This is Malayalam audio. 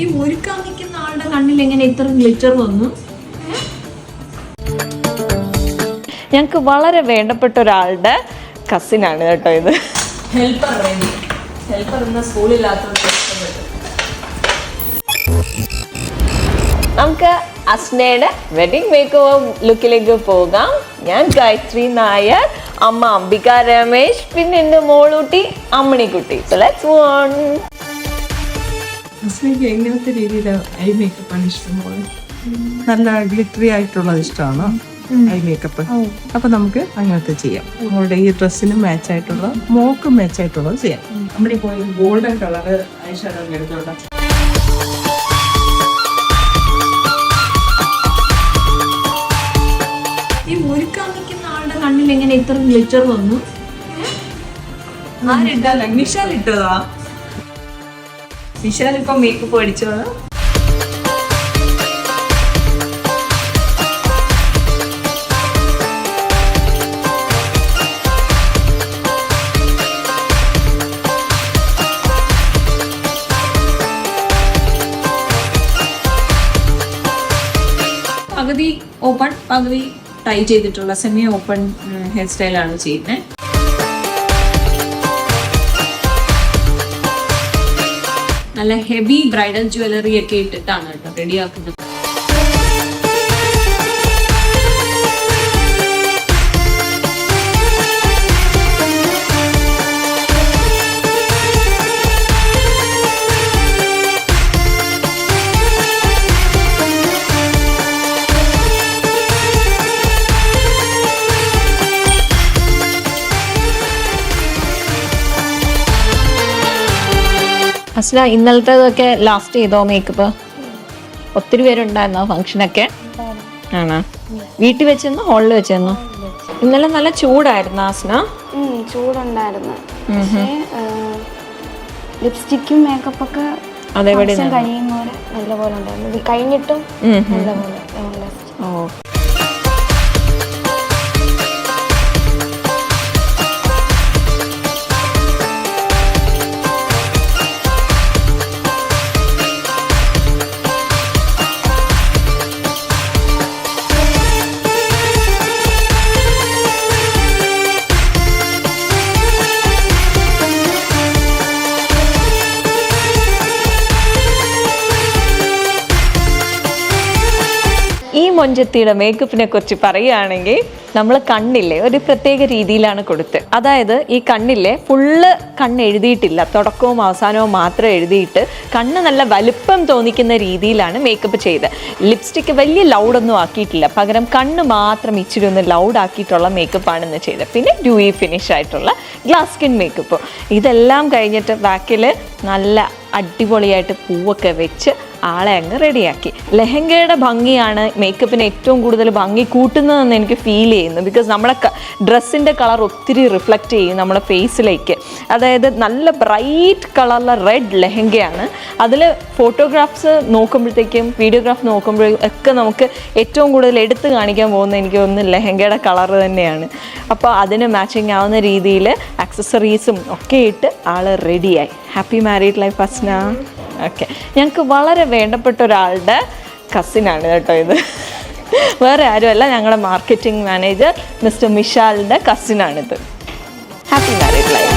ഈ ഒരുക്കാൻ നിൽക്കുന്ന ആളുടെ കണ്ണിൽ എങ്ങനെ ഇത്ര ഗ്ലിറ്റർ വന്നു? ഞങ്ങൾക്ക് വളരെ വേണ്ടപ്പെട്ട ഒരാളുടെ കസിനാണ് കേട്ടോ ഇത്. ഹെൽപ്പർ ഹെൽപ്പർ എന്ന ഇഷ്ടപ്പെട്ടു. നമുക്ക് അസ്നയുടെ വെഡിങ് മേക്ക് ഓവർ ലുക്കിലേക്ക് പോകാം. ഞാൻ ഗായത്രി നായർ അമ്മ അംബിക രമേശ് പിന്നെ എന്റെ മോളൂട്ടി അമ്മണിക്കുട്ടി. സോ ലെറ്റ്സ് വൺ ഹസ്ബൻഡ് എങ്ങനത്തെ രീതിയിലാണ് ഐ മേക്കപ്പ് ആണ് ഇഷ്ടം പോലെ നല്ല ഗ്ലിറ്ററി ആയിട്ടുള്ളത് ഇഷ്ടമാണ് ഐ മേക്കപ്പ്. അപ്പൊ നമുക്ക് അങ്ങനത്തെ ചെയ്യാം. നമ്മളുടെ ഈ ഡ്രസ്സിന് മാച്ച് ആയിട്ടുള്ള മോക്കും മാച്ച് ആയിട്ടുള്ളത് ചെയ്യാം. നമ്മുടെ ഇപ്പോൾ ഗോൾഡൻ കളർ ഐ ഷാഡോ എടുത്തോട്ടെ. ഈ ഒരുക്കാൻ നിൽക്കുന്ന ആളുടെ കണ്ണിൽ എങ്ങനെ ഇത്ര ഗ്ലിറ്റർ വന്നു? ആരിട്ടല്ല നിഷാൽ ഇട്ടതാ ഇപ്പൊ മേക്കപ്പ് അടിച്ചോളാം പകുതി ഓപ്പൺ പകുതി ടൈ ചെയ്തിട്ടുള്ള സെമി ഓപ്പൺ ഹെയർ സ്റ്റൈലാണ് ചെയ്യുന്നത്. നല്ല ഹെവി ബ്രൈഡൽ ജ്വല്ലറി ഒക്കെ ഇട്ടിട്ടാണ് കേട്ടോ റെഡിയാക്കുന്നത് അസ്ന ഇന്നലത്തേതൊക്കെ ലാസ്റ്റ് ചെയ്തോ മേക്കപ്പ് ഒത്തിരി പേരുണ്ടായിരുന്നോ ഫംഗ്ഷനൊക്കെ ആണോ? വീട്ടിൽ വെച്ചെന്നോ ഹോളിൽ വെച്ചെന്നോ ഇന്നലെ നല്ല ചൂടായിരുന്നു അസ്ന? ഉം, ചൂടുണ്ടായിരുന്നു. ലിപ്സ്റ്റിക്കും മേക്കപ്പ് ഒക്കെ ഫംഗ്ഷൻ കഴിയുന്നവരെ നല്ലപോലെ ഉണ്ടായിരുന്നു. ഇത് കഴിഞ്ഞിട്ടും നല്ലപോലെ ഓ. മൊഞ്ചത്തിയുടെ മേക്കപ്പിനെ കുറിച്ച് പറയുകയാണെങ്കിൽ നമ്മൾ കണ്ണില്ലേ ഒരു പ്രത്യേക രീതിയിലാണ് കൊടുത്ത്. അതായത് ഈ കണ്ണില്ലേ ഫുള്ള് കണ്ണ് എഴുതിയിട്ടില്ല. തുടക്കവും അവസാനവും മാത്രം എഴുതിയിട്ട് കണ്ണ് നല്ല വലുപ്പം തോന്നിക്കുന്ന രീതിയിലാണ് മേക്കപ്പ് ചെയ്ത് ലിപ്സ്റ്റിക്ക് വലിയ ലൗഡൊന്നും ആക്കിയിട്ടില്ല. പകരം കണ്ണ് മാത്രം ഇച്ചിരി ഒന്ന് ലൗഡ് ആക്കിയിട്ടുള്ള മേക്കപ്പാണ് ഇന്ന് ചെയ്തത്. പിന്നെ ഡ്യൂയി ഫിനിഷ് ആയിട്ടുള്ള ഗ്ലാസ് സ്കിൻ മേക്കപ്പ് ഇതെല്ലാം കഴിഞ്ഞിട്ട് ബാക്കിൽ നല്ല അടിപൊളിയായിട്ട് പൂവൊക്കെ വെച്ച് ആളെ അങ്ങ് റെഡിയാക്കി. ലെഹങ്കയുടെ ഭംഗിയാണ് മേക്കപ്പിന് ഏറ്റവും കൂടുതൽ ഭംഗി കൂട്ടുന്നതെന്ന് എനിക്ക് ഫീൽ ചെയ്യുന്നു. ബിക്കോസ് നമ്മുടെ ഡ്രസ്സിന്റെ കളർ ഒത്തിരി റിഫ്ലക്റ്റ് ചെയ്യും നമ്മുടെ ഫേസിലേക്ക് അതായത് നല്ല ബ്രൈറ്റ് കളറുള്ള റെഡ് ലെഹങ്കയാണ്. അതിൽ ഫോട്ടോഗ്രാഫ്സ് നോക്കുമ്പോഴത്തേക്കും വീഡിയോഗ്രാഫ് നോക്കുമ്പോഴും ഒക്കെ നമുക്ക് ഏറ്റവും കൂടുതൽ എടുത്തു കാണിക്കാൻ പോകുന്ന എനിക്ക് തോന്നുന്നു ലെഹങ്കയുടെ കളർ തന്നെയാണ്. അപ്പോൾ അതിന് മാച്ചിങ് ആവുന്ന രീതിയിൽ ആക്സസറീസും ഒക്കെ ഇട്ട് ആൾ റെഡിയായി happy married life Asna okay ഞങ്ങൾക്ക് വളരെ വേണ്ടപ്പെട്ട ഒരാളുടെ കസിനാണ് കേട്ടോ ഇത്. വേറെ ആരുമല്ല ഞങ്ങളുടെ മാർക്കറ്റിംഗ് മാനേജർ മിസ്റ്റർ മിഷാലിന്റെ കസിനാണിത് ഹാപ്പി മാരീഡ് ലൈഫ്